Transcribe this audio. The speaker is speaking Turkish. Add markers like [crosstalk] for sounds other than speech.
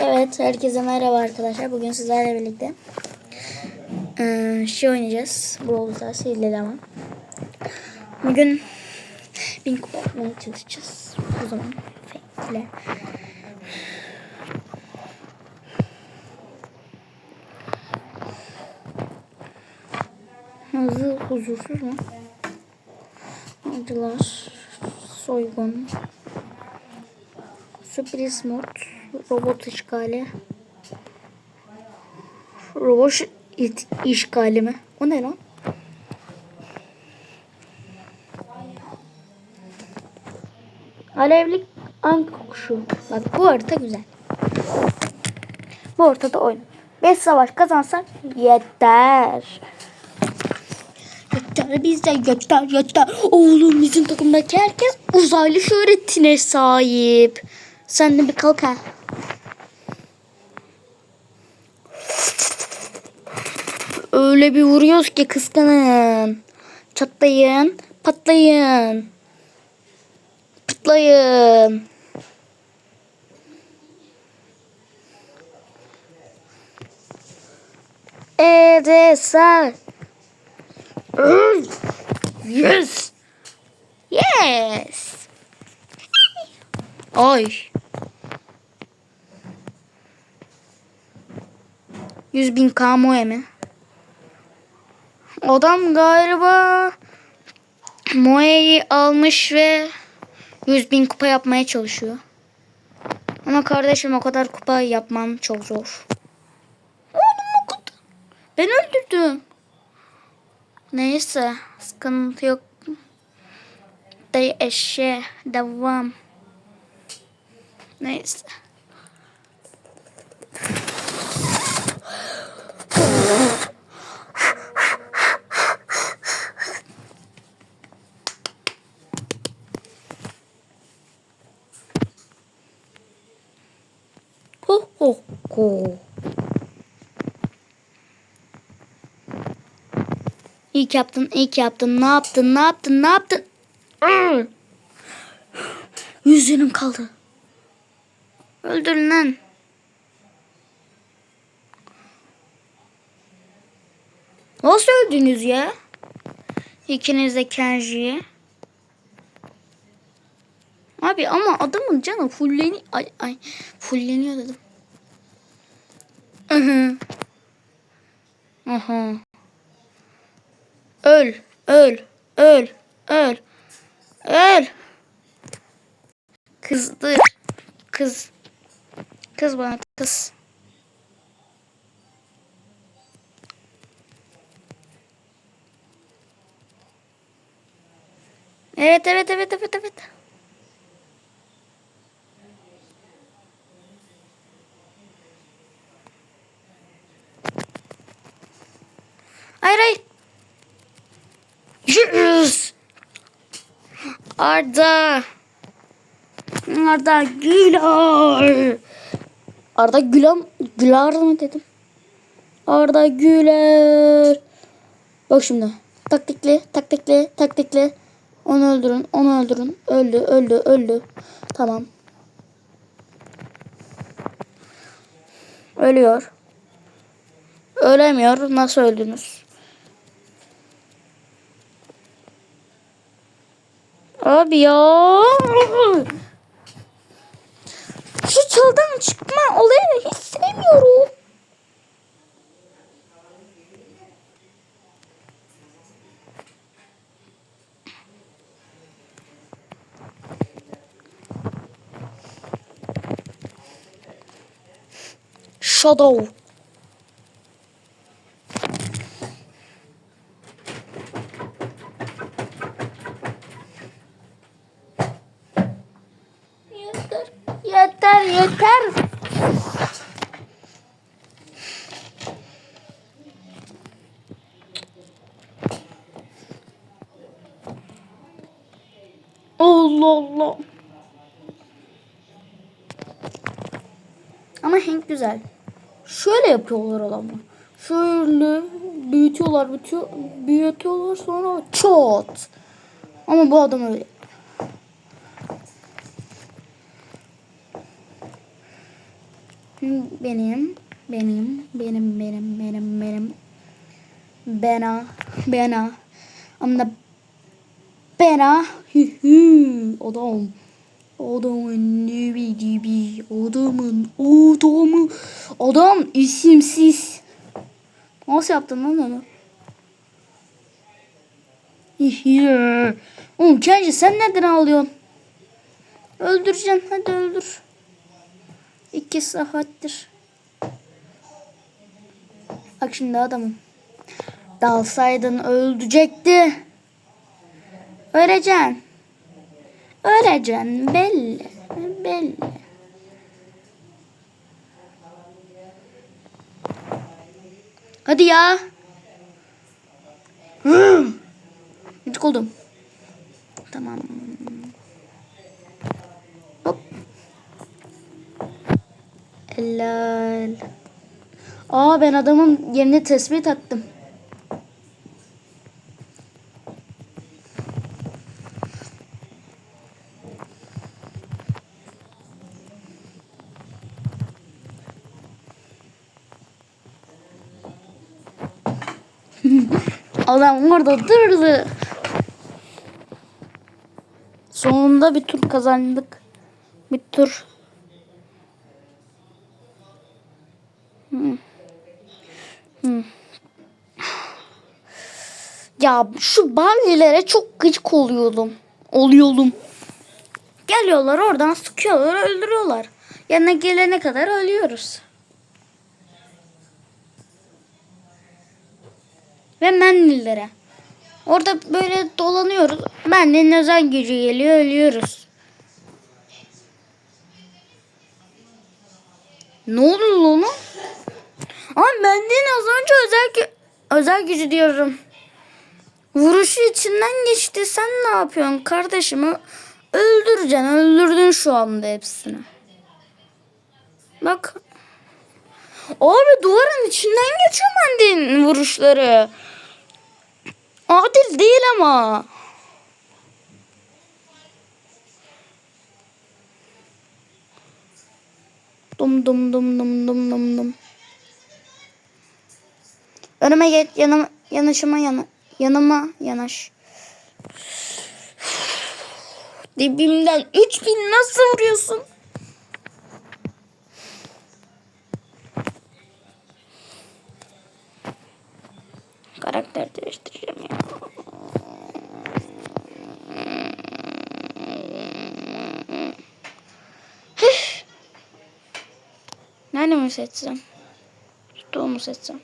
Evet, herkese merhaba arkadaşlar. Bugün sizlerle birlikte eee, şey oynayacağız. Brawl Stars hileli ama. Bugün bin kupa yapmaya çalışacağız. O zaman ile. Hızlı huzursuz mu? Acılar, soygun, sürpriz mod, robot işgali, robot işgali mi? O ne lan? Alevlik ank kuşu. Bak bu harita güzel. Bu ortada oyun. 5 savaş kazansak yeter. Yeter bize yeter yeter. Oğlum bizim takımdaki herkes uzaylı şöhretine sahip. Sen de bir kalk ha. Öyle bir vuruyoruz ki kıskanın. Çatlayın, patlayın. Pıtlayın. Edesel. Yes. Yes. Ay. Yüz bin kamuoya mi? Adam galiba Moe'yi almış ve 100 bin kupa yapmaya çalışıyor. Ama kardeşim o kadar kupa yapman çok zor. Oğlum o kadar. Ben öldürdüm. Neyse sıkıntı yok. Dayı eşe devam. Neyse. Ki yaptın, ki yaptın. Ne yaptın, ne yaptın, ne yaptın? Yüz kaldı. Öldürün lan. Nasıl öldünüz ya? İkiniz de Kenji'ye. Abi ama adamın canı fulleni ay, ay fulleniyor dedim. Hı. Aha. Öl, öl, öl, öl, öl. Kızdır. Kız. Kız bana kız. Evet, evet, evet, evet, evet. Hayır hayır. Yes. Arda. Arda Güler. Arda Güler, Güler mı dedim? Arda Güler. Bak şimdi. Taktikli, taktikli, taktikli. Onu öldürün, onu öldürün. Öldü, öldü, öldü. Tamam. Ölüyor. Ölemiyor. Nasıl öldünüz? Abi ya. Şu çaldan çıkma olayını hiç sevmiyorum. Shadow. Yeter, yeter. Allah Allah. Ama Hank güzel. Şöyle yapıyorlar adamı. Şöyle büyütüyorlar, büyütüyor, büyütüyorlar sonra çat. Ama bu adam öyle. Benim, benim, benim, benim, benim, benim. Bena, bena. The bena. Hü hü. Adam. Adamın ne bildiği adamın adamı adam isimsiz. Nasıl yaptın lan onu? Oğlum Kenji sen neden ağlıyorsun? Öldüreceksin hadi öldür. İki saattir. Bak şimdi adamım. Dalsaydın öldürecekti. Öleceksin. Öleceksin belli. Belli. Hadi ya. Gıcık oldum. Tamam. Helal. Aa ben adamın yerine tespih taktım. [laughs] Adam orada durdu. Sonunda bir tur kazandık. Bir tur. Ya şu Barley'lere çok gıcık oluyordum. Oluyordum. Geliyorlar oradan sıkıyorlar öldürüyorlar. Yanına gelene kadar ölüyoruz. Ve Menlilere. Orada böyle dolanıyoruz. Menlil'in özel gücü geliyor ölüyoruz. Ne oldu lan? Ama Menlil'in az önce özel, gü- özel gücü diyorum. Vuruşu içinden geçti. Sen ne yapıyorsun kardeşim? Öldüreceksin. Öldürdün şu anda hepsini. Bak. Abi duvarın içinden geçiyor Mendi'nin vuruşları. Adil değil ama. Dum dum dum dum dum dum dum. Önüme geç, yanıma, yanaşıma yana, yanıma yanaş. Dibimden 3000 nasıl vuruyorsun? Karakter değiştireceğim ya. Nerede mi seçsem? Stoğu mu seçsem?